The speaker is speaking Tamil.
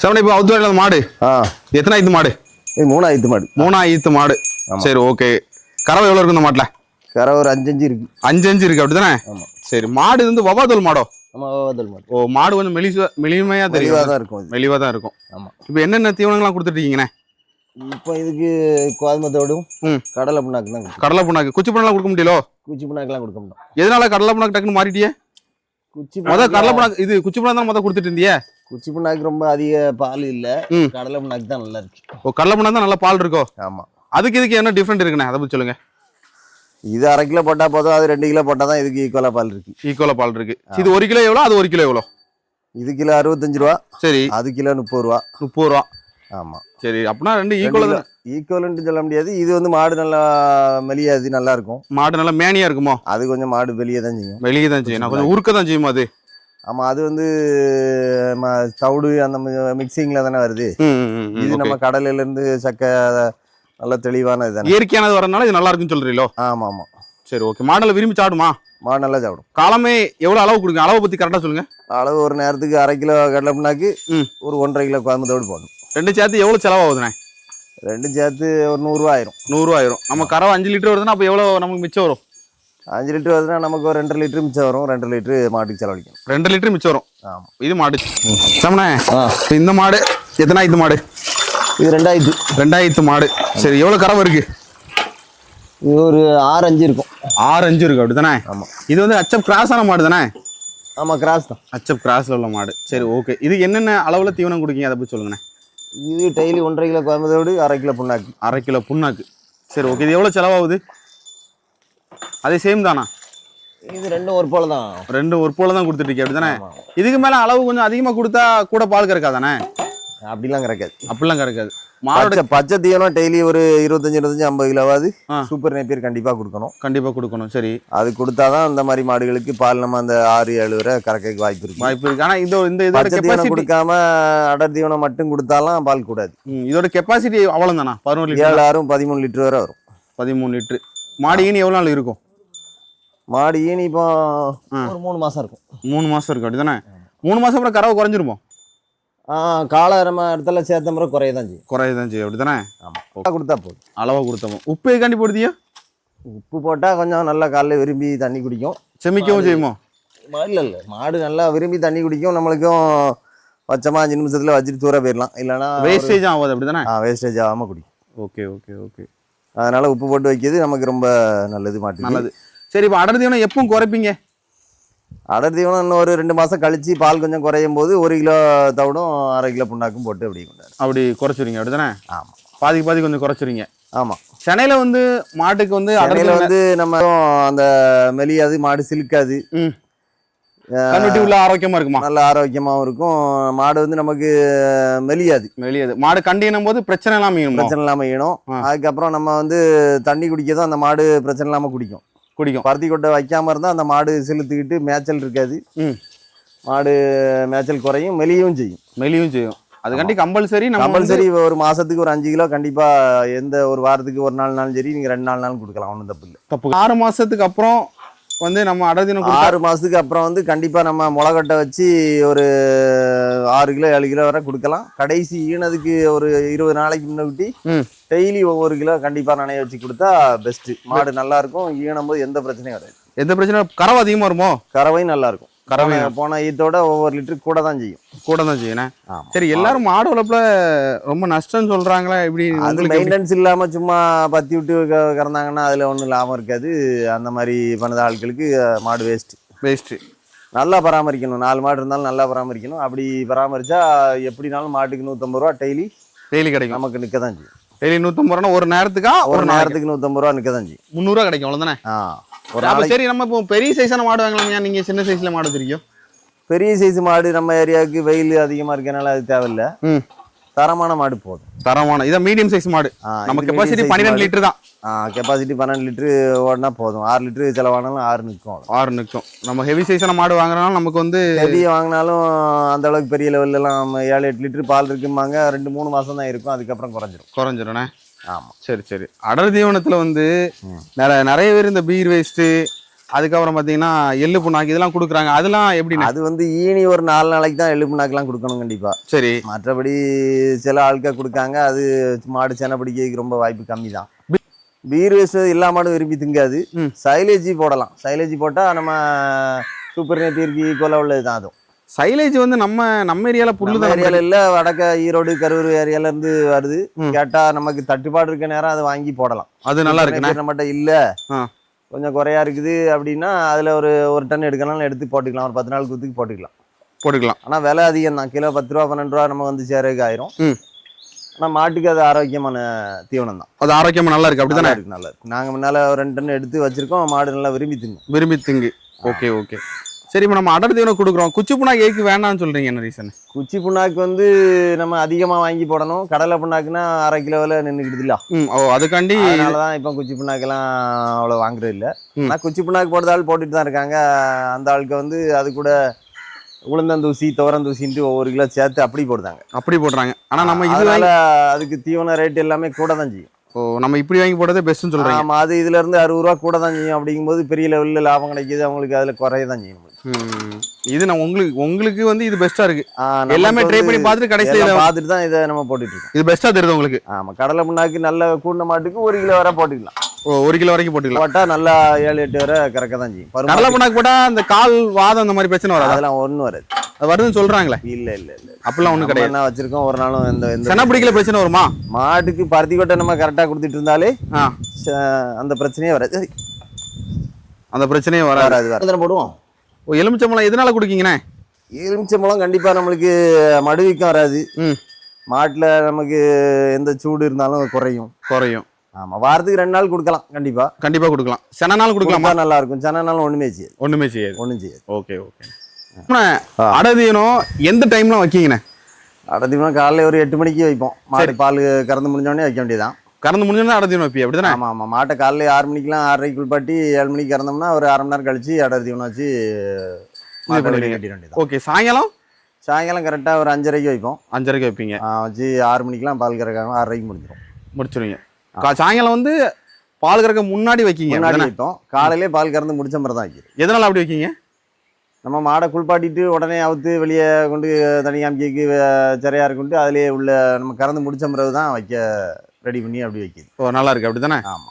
செவன் இப்போ அவுத்து மாடு. ஆ. எத்தனை ஐத்து மாடு? இது மூணாயிரத்து மாடு. மூணாயிரத்து மாடு. சரி ஓகே. கறவை எவ்வளோ இருக்கு இந்த மாட்டில்? கரை ஒரு அஞ்சு அஞ்சு இருக்கு. அஞ்சு அஞ்சு இருக்கு அப்படிதானே? ஆமா. சரி மாடு வந்து வவாதோல் மாடோ? மாடு. ஓ மாடு கொஞ்சம் மெலிசு மெலிமையாக தெளிவாக தெரியும் தான் இருக்கும் இது மெலிவாக தான் இருக்கும். ஆமா. இப்போ என்னென்ன தீவனங்கள்லாம் கொடுத்துட்டு இருக்கீங்கண்ணே? இப்போ இதுக்கு கோதுமத்தோடும். கடலை புண்ணாக்கு தான் கடலை புண்ணாக்கு. குச்சி புண்ணாக்கு கொடுக்க முடியலோ? குச்சி புண்ணாக்கெல்லாம் கொடுக்க மாட்டோம் எதனால கடலை புண்ணாக்கு டக்குன்னு மாறிட்டியே? குச்சி முத கடலை புண்ணாக்கு இது குச்சி புண்ணாக்கு தான் முத கொடுத்துட்டு இருந்தியே? குச்சி புண்ணாக்கு ரொம்ப அதிக பால் இல்ல. கடலை புண்ணாக்கு தான் நல்லா இருக்கு. ஓ கடலை புண்ணாக்கு தான் நல்ல பால் இருக்கோ? ஆமா. அதுக்கு இதுக்கு என்ன டிஃப்ரெண்ட் இருக்குண்ணே? அதை பற்றி சொல்லுங்க. இது அரை கிலோ போட்டா போதும் அது ரெண்டு கிலோ போட்டா தான் இதுக்கு ஈக்குவலா பால் இருக்கு. ஈக்குவலாக பால் இருக்கு. இது ஒரு கிலோ எவ்வளோ? அது ஒரு கிலோ எவ்வளோ? இது கிலோ அறுபத்தஞ்சு ரூபா. சரி. அது கிலோ முப்பது ரூபா. முப்பது ரூபா. ஆமா. சரி அப்படின்னா ரெண்டு ஈக்குவலாக தான்? ஈக்குவல்னு சொல்ல முடியாது. இது வந்து மாடு நல்லா மெலியாது நல்லா இருக்கும். மாடு நல்லா மேனியா இருக்குமோ? அது கொஞ்சம் மாடு வெளியே தான் செய்யும். வெளியே தான் செய்யும். கொஞ்சம் உருக்க தான் செய்யுமா அது. ஆமா அது வந்து தவிடு அந்த மிக்சிங்ல தானே வருது. இது. நம்ம கடலையில இருந்து சக்கை நல்ல தெளிவான இதுதானே இயற்கையானது வரனால இது நல்லா இருக்குன்னு சொல்றீங்களோ? ஆமா ஆமா. சரி ஓகே மாடல விரும்பி சாப்பிடுமா? மாடு நல்லா சாப்பிடும். காலமே எவ்வளவு அளவு கொடுங்க அளவை பத்தி கரெக்டா சொல்லுங்க. அளவு ஒரு நேரத்துக்கு அரை கிலோ கடலை புண்ணாக்கு ம். ஒரு ஒன்றரை கிலோ கோயம்புத்தோடு போடணும். ரெண்டு சேர்த்து எவ்வளவு செலவாகுதுண்ணே? ரெண்டும் சேர்த்து ஒரு நூறுரூவா ஆயிரும் நூறுரூவா ஆயிரும் நம்ம கறவை அஞ்சு லிட்டர் வருதுன்னா அப்போ எவ்வளவு நமக்கு மிச்சம் வரும்? அஞ்சு லிட்டர் வருதுன்னா நமக்கு ஒரு ரெண்டரை லிட்டர் மிச்சம் வரும். ரெண்டு லிட்டரு மாட்டுக்கு செலவழிக்கணும். ரெண்டு லிட்டர் மிச்சம் வரும். ஆமா. இது மாடு. சமணே ஆ. இப்ப இந்த மாடு எத்தனாயிரத்து மாடு? இது ரெண்டாயிரத்து. ரெண்டாயிரத்து மாடு. சரி எவ்வளவு கறவை இருக்கு? இது ஒரு ஆறு அஞ்சு இருக்கும். ஆறு அஞ்சு இருக்கு அப்படிதானே ஆமா. இது வந்து அச்சப் கிராஸான மாடு தானே? ஆமா கிராஸ் தான். அச்சப் கிராஸ்ல உள்ள மாடு. சரி ஓகே இது என்னென்ன அளவுல தீவனம் கொடுக்கீங்க? அதை பத்தி சொல்லுங்கண்ணே. இது டெய்லி ஒன்றரை கிலோ கோயம்புத்தோடு அரை கிலோ புண்ணாக்கு. அரை கிலோ புண்ணாக்கு. சரி ஓகே இது எவ்வளோ செலவாகுது? அதே சேம் தானா? இது ரெண்டும் ஒரு போல தான். ரெண்டு ஒரு போல தான் கொடுத்துட்டு இருக்கீங்க அப்படிதானே ஆமா. இதுக்கு மேல அளவு கொஞ்சம் அதிகமா கொடுத்தா கூட பால் கறக்காதானே? அப்படிலாம் கிடைக்காது அப்படிலாம் கறக்காது. மாடோட பச்சை தீவனம் டெய்லி ஒரு இருபத்தஞ்சு இருபத்தஞ்சு ஐம்பது கிலோவாது. சூப்பர் நேப்பியர் கண்டிப்பா கொடுக்கணும். கண்டிப்பா கொடுக்கணும் சரி. அது கொடுத்தாதான் அந்த மாதிரி மாடுகளுக்கு பால் நம்ம அந்த ஆறு ஏழு வரை கறக்க வாய்ப்பு இருக்கு. வாய்ப்பு இருக்கு. ஆனா இந்த இதோட பச்சை தீவனம் கொடுக்காம அடர் தீவனம் மட்டும் கொடுத்தாலாம் பால் கூடாது. இதோட கெப்பாசிட்டி அவ்வளவு தானா பதினோரு லிட்டர்? ஏழு ஆறும் பதிமூணு லிட்டர் வரை வரும். பதிமூணு லிட்டர். மாடு ஈனி எவ்வளவு நாள் இருக்கும்? மாடு ஈனி இப்போ. ஒரு மூணு மாசம் இருக்கும். மூணு மாசம் இருக்கு அப்படிதானே? மூணு மாசம் அப்புறம் கறவை குறைஞ்சிருமோ? ஆ காலை நம்ம இடத்துல சேர்த்த முறை குறைய தான் செய்யும். குறையதான் செய்யும். அப்படிதானே ஆமாம் கொடுத்தா போதும். அளவா கொடுத்தோம். உப்பு எதுக்காண்டி போடுதியோ உப்பு போட்டால் கொஞ்சம் நல்லா காலைல விரும்பி தண்ணி குடிக்கும். செமிக்கவும் செய்யுமோ? இல்லை இல்லை. மாடு நல்லா விரும்பி தண்ணி குடிக்கும். நம்மளுக்கும் வச்சமா அஞ்சு நிமிஷத்தில் வச்சுட்டு தூர போயிடலாம். இல்லைன்னா வேஸ்டேஜ் ஆகாது அப்படிதானே ஆ வேஸ்டேஜ் ஆகாமல் குடிக்கும். Okay okay okay. அதனால உப்பு போட்டு வைக்கிறது நமக்கு ரொம்ப நல்லது மாட்டுக்கு. நல்லது. சரி இப்போ அடர் தீவனம் எப்பவும் குறைப்பீங்க? அடர் தீவனம் இன்னும் ஒரு ரெண்டு மாதம் கழிச்சு பால் கொஞ்சம் குறையும் போது ஒரு கிலோ தவிடும் அரை கிலோ புண்ணாக்கும் போட்டு அப்படி கொண்டாரு அப்படி குறைச்சிருங்க அப்படிதானே? ஆமாம் பாதிக்கு பாதி கொஞ்சம் குறைச்சிருங்க ஆமாம் சென்னையில வந்து மாட்டுக்கு வந்து அடர் சென்னையில் தீவனம் வந்து நம்ம அந்த மெலியாது மாடு சிலுக்காது. கண்ணுட்டி உள்ள ஆரோக்கியமா இருக்குமா? நல்ல ஆரோக்கியமாகவும் இருக்கும். மாடு வந்து நமக்கு மெலியாது. வெளியது மாடு கண்டினும் போது பிரச்சனை இல்லாம? பிரச்சனை இல்லாமல் ஈனும். அதுக்கப்புறம் நம்ம வந்து தண்ணி குடிக்கதும் அந்த மாடு பிரச்சனை இல்லாமல் குடிக்கும். குடிக்கும். பருத்தி கொட்டை வைக்காம இருந்தால் அந்த மாடு செலுத்துக்கிட்டு மேய்ச்சல் இருக்காது. மாடு மேய்ச்சல் குறையும் மெலியும் செய்யும். மெலியும் செய்யும். அதுக்காண்டி கம்பல்சரி கம்பல்சரி ஒரு மாசத்துக்கு ஒரு அஞ்சு கிலோ கண்டிப்பா எந்த ஒரு வாரத்துக்கு ஒரு நாள்னாலும் சரி நீங்க ரெண்டு நாள் நாளும் கொடுக்கலாம். ஒன்றும் தப்பு இல்லை. தப்பு. ஆறு மாசத்துக்கு அப்புறம் வந்து நம்ம அடர் தீவனம் கொடுத்தா ஆறு மாசத்துக்கு அப்புறம் வந்து கண்டிப்பா நம்ம முளைக்கட்டை வச்சு ஒரு ஆறு கிலோ ஏழு கிலோ வரை கொடுக்கலாம். கடைசி ஈனதுக்கு ஒரு இருபது நாளைக்கு முன்னாடி. டெய்லி ஒவ்வொரு கிலோ கண்டிப்பா நனைய வச்சு கொடுத்தா பெஸ்ட் மாடு நல்லா இருக்கும். ஈனும் போது எந்த பிரச்சனையும் கிடையாது. எந்த பிரச்சனை கறவை அதிகமா வருமோ? கறவையும் நல்லா இருக்கும். கறவை போன- ஈத்தோட ஒவ்வொரு லிட்டர் கூட தான் செய்யும் கூட தான் செய்யணும். சரி எல்லாரும் மாடு வளர்ப்புல ரொம்ப நஷ்டம்னு சொல்றாங்களா? அது எப்படி? மெயின்டெனன்ஸ் இல்லாம சும்மா பத்தி விட்டு கறந்தாங்கன்னா அதுல ஒன்றும் லாபம் இருக்காது. அந்த மாதிரி பண்ணத ஆட்களுக்கு மாடு வேஸ்ட் வேஸ்ட் நல்லா பராமரிக்கணும். நாலு மாடு இருந்தாலும் நல்லா பராமரிக்கணும். அப்படி பராமரிச்சா எப்படினாலும் மாட்டுக்கு நூற்றம்பது ரூபா டெய்லி டெய்லி கிடைக்கும். நமக்கு நிற்க தான் செய்யும். டெய்லி நூத்தம்பது ரூபா ஒரு நேரத்துக்கா? ஒரு நேரத்துக்கு நூற்றம்பது ரூபா நிற்க தான் செய்யும் முந்நூறுவா கிடைக்கும் அவ்வளவுதானே? ஆ ஒரு அப்ப சரி நம்ம இப்போ பெரிய சைஸான மாடு வாங்கலாம்யா. நீங்க சின்ன சைஸ்ல மாடு வச்சிருக்கீங்க பெரிய சைஸ் மாடு நம்ம ஏரியாவுக்கு வெயில் அதிகமா இருக்கனால அது தேவையில்ல. தரமான மாடு போதும். தரமான இதான் மீடியம் சைஸ் மாடு. நம்ம கெப்பாசிட்டி பன்னிரெண்டு. லிட்டர் தான். கெப்பாசிட்டி பன்னெண்டு லிட்டரு ஓடினா போதும். ஆறு லிட்டரு செலவானாலும் ஆறு நிற்கும் ஆறு நிற்கும் நம்ம ஹெவி சைஸான மாடு வாங்குறனால நமக்கு வந்து பெரிய வாங்கினாலும் அந்த அளவுக்கு பெரிய லெவல்ல எல்லாம் ஏழு எட்டு லிட்டர் பால் இருக்குமாங்க ரெண்டு மூணு மாசம் தான் இருக்கும். அதுக்கப்புறம் குறைஞ்சிரும். குறைஞ்சிருண்ணே ஆமா. சரி சரி. அடர் தீவனத்துல வந்து நிறைய பேர் இந்த பீர் வேஸ்ட்டு அதுக்கப்புறம் பாத்தீங்கன்னா எள்ளு புண்ணாக்கு இதெல்லாம் கொடுக்குறாங்க. அதெல்லாம் எப்படிண்ணே? அது வந்து ஈனி ஒரு நாலு நாளைக்கு தான் எள்ளு புண்ணாக்கெல்லாம் கொடுக்கணும் கண்டிப்பா. சரி. மற்றபடி சில ஆட்கள் கொடுக்காங்க. அது மாடு செனை பிடிக்கிறதுக்கு ரொம்ப வாய்ப்பு கம்மி தான் பீர் வேஸ்ட் எல்லா மாடும் விரும்பி திங்காது. சைலேஜி போடலாம். சைலேஜி போட்டா நம்ம சூப்பர் நேட்டிற்கு ஈக்குவலாக உள்ளது தான் அதுவும். சைலேஜ் வந்து நம்ம நம்ம ஏரியால புல்லு ஏரியால இல்ல வடக்க ஈரோடு கரூர் ஏரியால இருந்து வருது. கேட்டா நமக்கு தட்டுப்பாடு இருக்க நேரம் அதை வாங்கி போடலாம். அது நல்லா இருக்குண்ணே. நம்மகிட்ட இல்ல. கொஞ்சம் குறையா இருக்குது அப்படின்னா அதுல ஒரு ஒரு டன் எடுக்கணும் எடுத்து போட்டுக்கலாம். ஒரு பத்து நாள் குத்துக்கு போட்டுக்கலாம். போட்டுக்கலாம். ஆனா விலை அதிகம் தான். கிலோ பத்து ரூபா பன்னெண்டு ரூபா நம்ம வந்து சேரதுக்கு ஆயிரும். ம். ஆனா மாட்டுக்கு அது ஆரோக்கியமான தீவனம் தான். அது ஆரோக்கியமா நல்லா இருக்கு. அப்படிதானே? நல்லா இருக்கு நல்லா இருக்கு. நாங்க முன்னால ரெண்டு டன் எடுத்து வச்சிருக்கோம். மாடு நல்லா விரும்பி திங்கும் விரும்பி திங்கு. Okay okay. சரி இப்போ நம்ம அடர் தீவனம் கொடுக்குறோம். குச்சி புண்ணாக்கு ஏக்கு வேணாம்னு சொல்றீங்க என்ன ரீசன் குச்சி புண்ணாக்கு வந்து நம்ம அதிகமா வாங்கி போடணும். கடலை புண்ணாக்குனா அரை கிலோவில் நின்றுக்கிடுது இல்ல. ம் ஓ அதுக்காண்டி அதனாலதான் இப்போ குச்சி புண்ணாக்கெல்லாம் அவ்வளோ வாங்குறது இல்லை. ஆனால் குச்சி புண்ணாக்கு போடுற ஆள் போட்டுட்டு தான் இருக்காங்க. அந்த ஆளுக்கு வந்து அது கூட உளுந்தந்தூசி துவரந்தூசின்ட்டு ஒவ்வொரு கிலோ சேர்த்து அப்படி போடுதாங்க அப்படி போடுறாங்க. ஆனா நம்ம இது அதனால வாங்கி அதுக்கு தீவன ரேட் எல்லாமே கூட தான் செய்யும். ஓ நம்ம இப்படி வாங்கி போடுறதே பெஸ்ட்னு சொல்றீங்க. ஆமா அது இதுல இருந்து அறுபது ரூபா கூட தான் செய்யும் அப்படிங்கும்போது பெரிய லெவலில் லாபம் கிடைக்குது. அவங்களுக்கு அதுல குறைய தான் செய்யும். இது நான் உங்களுக்கு உங்களுக்கு வந்து இது பெஸ்டா இருக்கு. ஆ, நமக்கு எல்லாமே ட்ரை பண்ணி பார்த்துட்டு கடைசியில பார்த்துட்டு தான் இதை நம்ம போட்டுட்டு இது பெஸ்டா தெரியுது உங்களுக்கு? ஆமா கடலை புண்ணாக்கு நல்ல கூண்ட மாட்டுக்கு ஒரு கிலோ வரை போட்டுக்கலாம். ஓ ஒரு கிலோ வரைக்கும் போட்டுக்கலாம். போட்டா நல்லா ஏழு எட்டு வரை கறக்க தான் செய்யும். கடலை புண்ணாக்கு போட்டா அந்த கால் வாதம் அந்த மாதிரி பிரச்சனை வராது? அதெல்லாம் ஒண்ணும் வராது. வருதுன்னு சொல்றாங்களே. இல்ல இல்ல இல்ல அப்படிலாம் ஒண்ணும் கிடையாது. என்ன வச்சிருக்கோம்? ஒரு நாளும் எந்த சென்னை பிடிக்கல பிரச்சனை வருமா? மாட்டுக்கு பருத்தி கொட்டை நம்ம கரெக்டா கொடுத்துட்டு இருந்தாலே அந்த பிரச்சனையே வராது. சரி, அந்த பிரச்சனையே வராது. வராது வராது. போடுவோம். ஓ எலுமிச்சம்பழம் எதனால குடிக்கீங்கண்ணே? எலுமிச்சம்பழம் கண்டிப்பா நம்மளுக்கு மடுவிக்கம் வராது. மாட்டுல நமக்கு எந்த சூடு இருந்தாலும் குறையும். குறையும். ஆமா வாரத்துக்கு ரெண்டு நாள் கொடுக்கலாம் கண்டிப்பா. கண்டிப்பா கொடுக்கலாம். சென நாள் கொடுக்கலாமா நல்லா இருக்கும். சென்ன நாள் ஒண்ணுமே செய்யாது. ஒண்ணுமே செய்யாது. ஒண்ணும் செய்யாது. Okay okay. அடதியனம் எந்த டைம்ல வைக்கீங்கண்ணே? அடத்திமா காலையில ஒரு எட்டு மணிக்கு வைப்போம். மாடு பால் கறந்து முடிஞ்சோடனே வைக்க வேண்டியதான் கறந்து முடிஞ்சோன்னா அடதியனம் வைப்பி அப்படிதானே? ஆமா ஆமா. மாட்டை காலையில ஆறு மணிக்கெல்லாம் ஆறரைக்கு குளிப்பாட்டி ஏழு மணிக்கு கறந்தோம்னா ஒரு அரை மணி நேரம் கழிச்சு அடர் தீவனம் வச்சு. கட்டிட வேண்டியதான் ஓகே சாயங்காலம்? சாயங்காலம் கரெக்டா ஒரு அஞ்சரைக்கு வைப்போம். அஞ்சரைக்கு வைப்பீங்க. வச்சு ஆறு மணிக்கெல்லாம் பால் கறக்காம ஆறரைக்கு முடிஞ்சிடும் முடிச்சிருவீங்க. சாயங்காலம் வந்து பால் கறக்க முன்னாடி வைக்கீங்க முன்னாடி? வைப்போம். காலையிலே பால் கறந்து முடிச்ச மாதிரி தான் வைக்கிறது. எதனால அப்படி வைக்கீங்க? நம்ம மாடை குளிப்பாட்டிட்டு உடனே அவுத்து வெளியே கொண்டு தனி காமிக்கைக்கு சிறையா இருக்குன்ட்டு அதுலயே உள்ள நம்ம கறந்து முடிச்ச பிறகு தான் வைக்க ரெடி பண்ணி அப்படி வைக்கிது. ஓ நல்லா இருக்கு. அப்படிதானே ஆமா.